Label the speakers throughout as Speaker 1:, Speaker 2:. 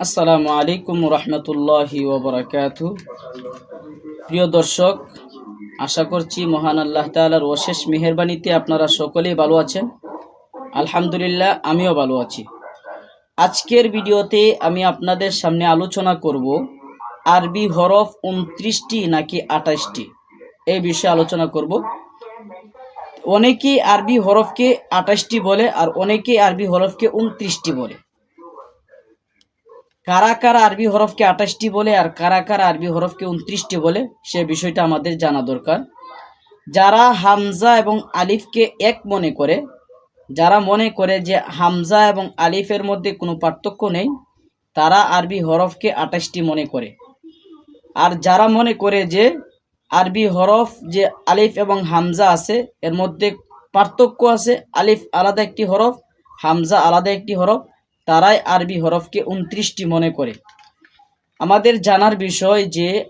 Speaker 1: আসসালামু আলাইকুম রহমতুল্লাহি ওবরাকাত প্রিয় দর্শক, আশা করছি মহান আল্লাহ তালার অশেষ মেহরবানিতে আপনারা সকলেই ভালো আছেন। আলহামদুলিল্লাহ, আমিও ভালো আছি। আজকের ভিডিওতে আমি আপনাদের সামনে আলোচনা করব আরবি হরফ উনত্রিশটি নাকি আঠাশটি। এই বিষয়ে আলোচনা করব। অনেকেই আরবি হরফকে আঠাশটি বলে আর অনেকেই আরবি হরফকে উনত্রিশটি বলে। কারা কারা আরবি হরফকে আঠাশটি বলে আর কারা কারা আরবি হরফকে উনত্রিশটি বলে, সে বিষয়টা আমাদের জানা দরকার। যারা হামজা এবং আলিফকে এক মনে করে, যারা মনে করে যে হামজা এবং আলিফের মধ্যে কোনো পার্থক্য নেই, তারা আরবি হরফকে আঠাশটি মনে করে। আর যারা মনে করে যে আরবি হরফ যে আলিফ এবং হামজা আছে, এর মধ্যে পার্থক্য আছে, আলিফ আলাদা একটি হরফ, হামজা আলাদা একটি হরফ তারাই আরবি হরফকে উনত্রিশটি মনে করে। আমাদের জানার বিষয় যে,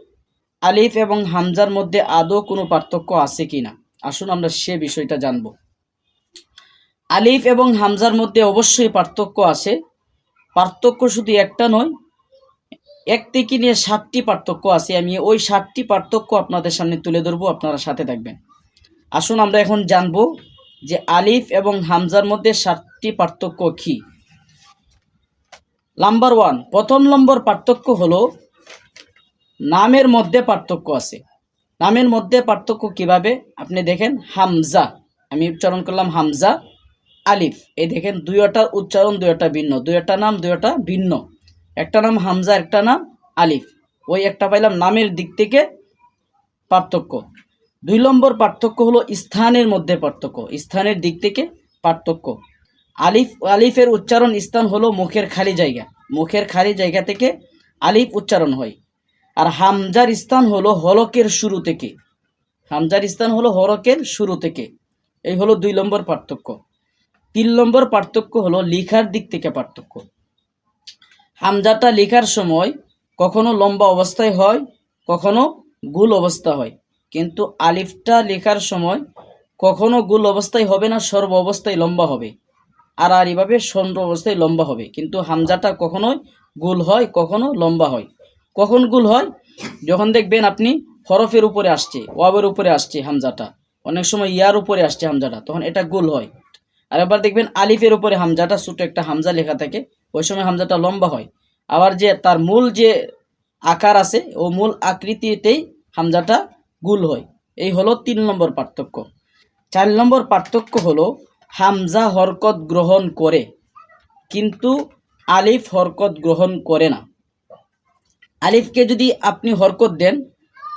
Speaker 1: আলিফ এবং হামজার মধ্যে আদৌ কোনো পার্থক্য আছে কি না? আসুন আমরা সে বিষয়টা জানব। আলিফ এবং হামজার মধ্যে অবশ্যই পার্থক্য আছে। পার্থক্য শুধু একটা নয়, এক থেকে নিয়ে সাতটি পার্থক্য আছে। আমি ওই সাতটি পার্থক্য আপনাদের সামনে তুলে ধরবো, আপনারা সাথে থাকবেন। আসুন আমরা এখন জানব যে আলিফ এবং হামজার মধ্যে সাতটি পার্থক্য কী। নাম্বার ওয়ান প্রথম নম্বর পার্থক্য হলো নামের মধ্যে পার্থক্য আছে। নামের মধ্যে পার্থক্য কীভাবে? আপনি দেখেন হামজা, আমি উচ্চারণ করলাম হামজা, আলিফ। এই দেখেন দুইটার উচ্চারণ, দুইটা ভিন্ন, দুইটা নাম, দুইটা ভিন্ন। একটা নাম হামজা, একটা নাম আলিফ। ওই একটা পাইলাম নামের দিক থেকে পার্থক্য। দুই নম্বর পার্থক্য হলো স্থানের মধ্যে পার্থক্য, স্থানের দিক থেকে পার্থক্য। আলিফ, আলিফের উচ্চারণ স্থান হলো মুখের খালি জায়গা। মুখের খালি জায়গা থেকে আলিফ উচ্চারণ হয়। আর হামজার স্থান হলো হলকের শুরু থেকে। হামজার স্থান হলো হরকের শুরু থেকে। এই হলো দুই নম্বর পার্থক্য। তিন নম্বর পার্থক্য হলো লিখার দিক থেকে পার্থক্য। হামজাটা লেখার সময় কখনো লম্বা অবস্থায় হয়, কখনো গুল অবস্থা হয়। কিন্তু আলিফটা লেখার সময় কখনো গুল অবস্থায় হবে না, সর্ব অবস্থায় লম্বা হবে। এভাবে সন্দ্র অবস্থায় লম্বা হবে। কিন্তু হামজাটা কখনোই গুল হয়, কখনো লম্বা হয়। কখন গুল হয়? যখন দেখবেন আপনি হরফের উপরে আসছে, ওয়াবের উপরে আসছে হামজাটা। অনেক সময় ইয়ার উপরে আসছে হামজাটা, তখন এটা গুল হয়। আর এবার দেখবেন আলিফের উপরে হামজাটা, ছোটো একটা হামজা লেখা থাকে, ওই সময় হামজাটা লম্বা হয়। আবার যে তার মূল যে আকার আছে, ও মূল আকৃতিতেই হামজাটা গুল হয়। এই হলো তিন নম্বর পার্থক্য। চার নম্বর পার্থক্য হলো হামজা হরকত গ্রহণ করে, কিন্তু আলিফ হরকত গ্রহণ করে না। আলিফকে যদি আপনি হরকত দেন,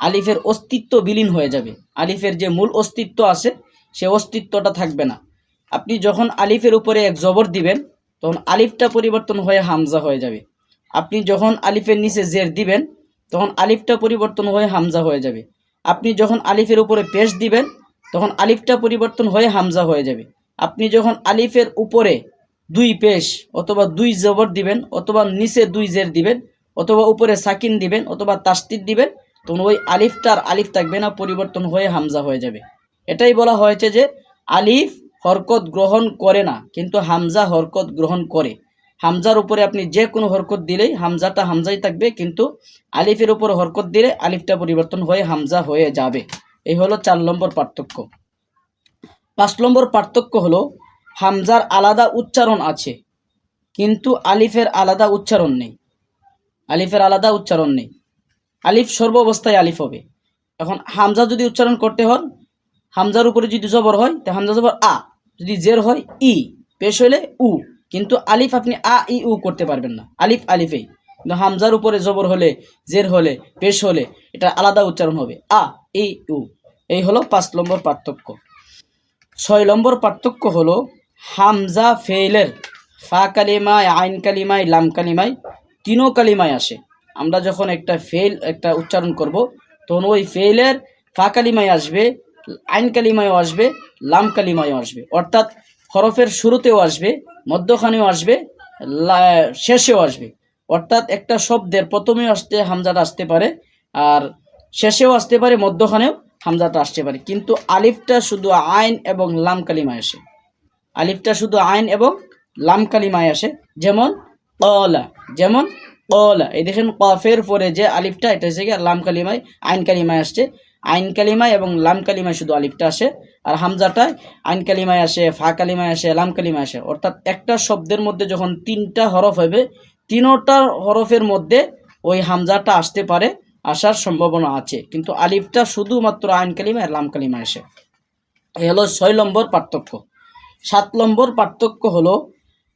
Speaker 1: আলিফের অস্তিত্ব বিলীন হয়ে যাবে। আলিফের যে মূল অস্তিত্ব আছে, সে অস্তিত্বটা থাকবে না। আপনি যখন আলিফের উপরে এক জবর দিবেন, তখন আলিফটা পরিবর্তন হয়ে হামজা হয়ে যাবে। আপনি যখন আলিফের নিচে জের দিবেন, তখন আলিফটা পরিবর্তন হয়ে হামজা হয়ে যাবে। আপনি যখন আলিফের উপরে পেশ দিবেন, তখন আলিফটা পরিবর্তন হয়ে হামজা হয়ে যাবে। আপনি যখন আলিফের উপরে দুই পেশ অথবা দুই জবর দিবেন, অথবা নিচে দুই জের দিবেন, অথবা উপরে সাকিন দিবেন, অথবা তাস্তির দিবেন, তখন ওই আলিফটার আলিফ থাকবে না, পরিবর্তন হয়ে হামজা হয়ে যাবে। এটাই বলা হয়েছে যে আলিফ হরকত গ্রহণ করে না, কিন্তু হামজা হরকত গ্রহণ করে। হামজার উপরে আপনি যে কোনো হরকত দিলেই হামজাটা হামজাই থাকবে, কিন্তু আলিফের উপর হরকত দিলে আলিফটা পরিবর্তন হয়ে হামজা হয়ে যাবে। এই হলো চার নম্বর পার্থক্য। পাঁচ নম্বর পার্থক্য হলো, হামজার আলাদা উচ্চারণ আছে, কিন্তু আলিফের আলাদা উচ্চারণ নেই। আলিফের আলাদা উচ্চারণ নেই। আলিফ সর্ব অবস্থায় আলিফ হবে। এখন হামজা যদি উচ্চারণ করতে হন, হামজার উপরে যদি জবর হয়, তা হামজা জবর আ, যদি জের হয়, ই, পেশ হলে উ, কিন্তু আলিফ আপনি আ, ই, উ করতে পারবেন না। আলিফ, আলিফেই। কিন্তু হামজার উপরে জবর হলে, জের হলে, পেশ হলে, এটা আলাদা উচ্চারণ হবে। আ, ই, উ। এই হলো পাঁচ নম্বর পার্থক্য। ছয় নম্বর পার্থক্য হলো হামজা ফেইলের ফা কালিমায়, আইন কালিমায়, লাম কালিমায়, তিনও কালিমায় আসে। আমরা যখন একটা ফেল একটা উচ্চারণ করব, তখন ওই ফেইলের ফা কালিমায় আসবে, আইন কালিমায়ও আসবে, লাম কালিমায়ও আসবে। অর্থাৎ হরফের শুরুতেও আসবে, মধ্যখানেও আসবে শেষেও আসবে। অর্থাৎ একটা শব্দের প্রথমেও আসতে হামজাটা আসতে পারে, আর শেষেও আসতে পারে, মধ্যখানেও হামজাটা আসতে পারে। কিন্তু আলিফটা শুধু আইন এবং লাম কালিমায় আসে। আলিফটা শুধু আইন এবং লাম কালিমায় আসে। যেমন অলা যেমন কলা এই দেখেন কফের পরে যে আলিফটা, এটা হচ্ছে গিয়ে লাম কালিমায়, আইন কালিমায় আসছে। আইন কালিমায় এবং লাম কালিমায় শুধু আলিফটা আসে। আর হামজাটায় আইন কালিমায় আসে, ফা কালিমায় আসে, লাম কালিমায় আসে। অর্থাৎ একটা শব্দের মধ্যে যখন তিনটা হরফ হবে, তিনোটা হরফের মধ্যে ওই হামজাটা আসতে পারে। আসার সম্ভাবনা আছে। কিন্তু আলিফটা শুধুমাত্র আইন কালিমা আর লাম কালিমা আসে এই হলো ছয় নম্বর পার্থক্য। সাত নম্বর পার্থক্য হলো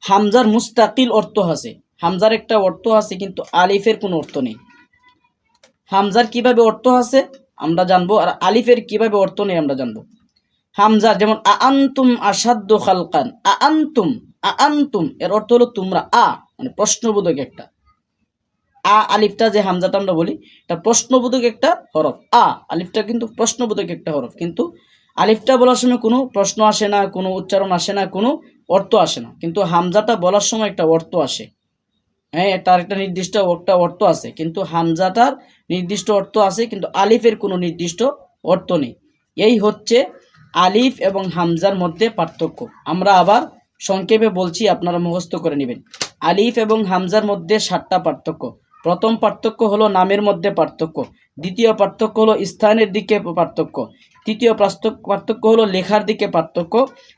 Speaker 1: হামজার মুস্তাকিল অর্থ আছে। হামজার একটা অর্থ আছে, কিন্তু আলিফের কোনো অর্থ নেই। হামজার কীভাবে অর্থ আছে আমরা জানব, আর আলিফের কীভাবে অর্থ নেই আমরা জানব। হামজার যেমন আন্তুম আসাদ্য খালকান আন্তুম আন্তুম এর অর্থ হলো তোমরা, আ মানে প্রশ্নবোধক একটা। আ আলিফটা যে হামজাটা আমরা বলি, এটা প্রশ্নবোধক একটা হরফ। আ, আলিফটা কিন্তু প্রশ্নবোধক একটা হরফ। কিন্তু আলিফটা বলার সময় কোনো প্রশ্ন আসে না, কোনো উচ্চারণ আসে না, কোনো অর্থ আসে না। কিন্তু হামজাটা বলার সময় একটা অর্থ আসে। হ্যাঁ তার একটা নির্দিষ্ট একটা অর্থ আছে। কিন্তু হামজাটার নির্দিষ্ট অর্থ আছে, কিন্তু আলিফের কোনো নির্দিষ্ট অর্থ নেই। এই হচ্ছে আলিফ এবং হামজার মধ্যে পার্থক্য। আমরা আবার সংক্ষেপে বলছি, আপনারা মুখস্থ করে নেবেন। আলিফ এবং হামজার মধ্যে সাতটা পার্থক্য। প্রথম পার্থক্য হলো নামের মধ্যে পার্থক্য। দ্বিতীয় পার্থক্য হলো স্থানের দিকে পার্থক্য। তৃতীয় পার্থক্য হলো লেখার দিকে পার্থক্য।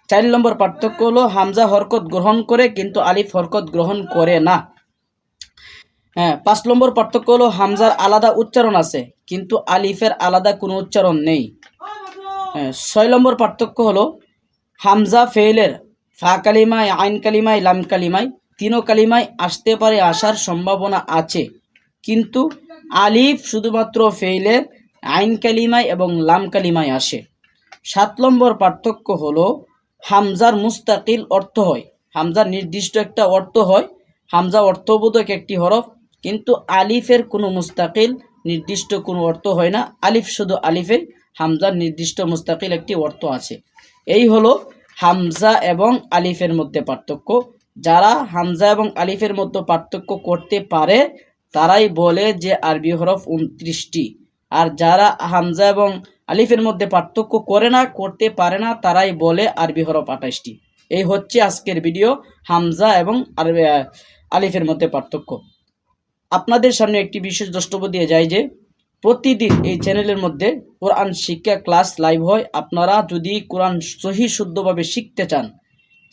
Speaker 1: চার নম্বর পার্থক্য হলো হামজা হরকত গ্রহণ করে কিন্তু আলিফ হরকত গ্রহণ করে না। হ্যাঁ পাঁচ নম্বর পার্থক্য হলো হামজার আলাদা উচ্চারণ আছে কিন্তু আলিফের আলাদা কোনো উচ্চারণ নেই। হ্যাঁ, ছয় নম্বর পার্থক্য হলো হামজা ফেইলের ফা কালিমায় আইন কালিমায় লাম কালিমায়। তিনও কালিমায় আসতে পারে, আসার সম্ভাবনা আছে। কিন্তু আলিফ শুধুমাত্র ফেইলের আইন কালিমায় এবং লাম কালিমায় আসে। সাত নম্বর পার্থক্য হলো, হামজার মুস্তাকিল অর্থ হয়। হামজার নির্দিষ্ট একটা অর্থ হয়। হামজা অর্থবোধক একটি হরফ, কিন্তু আলিফের কোনো মুস্তাকিল নির্দিষ্ট কোনো অর্থ হয় না। আলিফ শুধু আলিফে, হামজার নির্দিষ্ট মুস্তাকিল একটি অর্থ আছে। এই হলো হামজা এবং আলিফের মধ্যে পার্থক্য। যারা হামজা এবং আলিফের মধ্যে পার্থক্য করতে পারে, তারাই বলে যে আরবি হরফ উনত্রিশটি। আর যারা হামজা এবং আলিফের মধ্যে পার্থক্য করে না, করতে পারে না, তারাই বলে আরবি হরফ আঠাশটি। এই হচ্ছে আজকের ভিডিও, হামজা এবং আরবি আলিফের মধ্যে পার্থক্য। আপনাদের সামনে একটি বিশেষ দ্রষ্টব্য দিয়ে যায় যে, প্রতিদিন এই চ্যানেলের মধ্যে কোরআন শিক্ষা ক্লাস লাইভ হয়। আপনারা যদি কোরআন সহি শুদ্ধভাবে শিখতে চান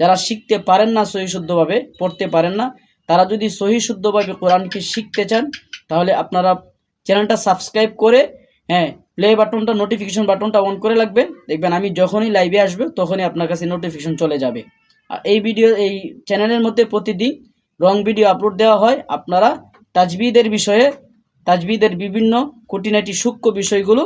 Speaker 1: যারা শিখতে পারেন না সহি শুদ্ধভাবে, পড়তে পারেন না, তারা যদি সহি শুদ্ধভাবে কোরআনকে শিখতে চান, তাহলে আপনারা চ্যানেলটা সাবস্ক্রাইব করে হ্যাঁ প্লে বাটনটা নোটিফিকেশন বাটনটা অন করে রাখবেন। দেখবেন আমি যখনই লাইভে আসবে, তখনই আপনার কাছে নোটিফিকেশন চলে যাবে। আর এই ভিডিও এই চ্যানেলের মধ্যে প্রতিদিন রং ভিডিও আপলোড দেওয়া হয়। আপনারা তাজবিদের বিষয়ে, তাজবিদের বিভিন্ন খুঁটিনাটি সূক্ষ্ম বিষয়গুলো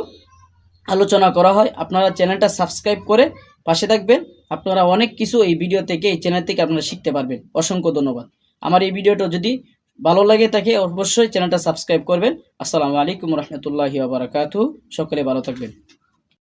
Speaker 1: আলোচনা করা হয়। আপনারা চ্যানেলটা সাবস্ক্রাইব করে পাশে থাকবেন। আপনারা অনেক কিছু এই ভিডিও থেকে, এই চ্যানেল থেকে আপনারা শিখতে পারবেন। অসংখ্য ধন্যবাদ। আমার এই ভিডিওটা যদি ভালো লাগে থাকে, অবশ্যই চ্যানেলটা সাবস্ক্রাইব করবেন। আসসালামু আলাইকুম রহমতুল্লাহি বারাকাতু সকলে ভালো থাকবেন।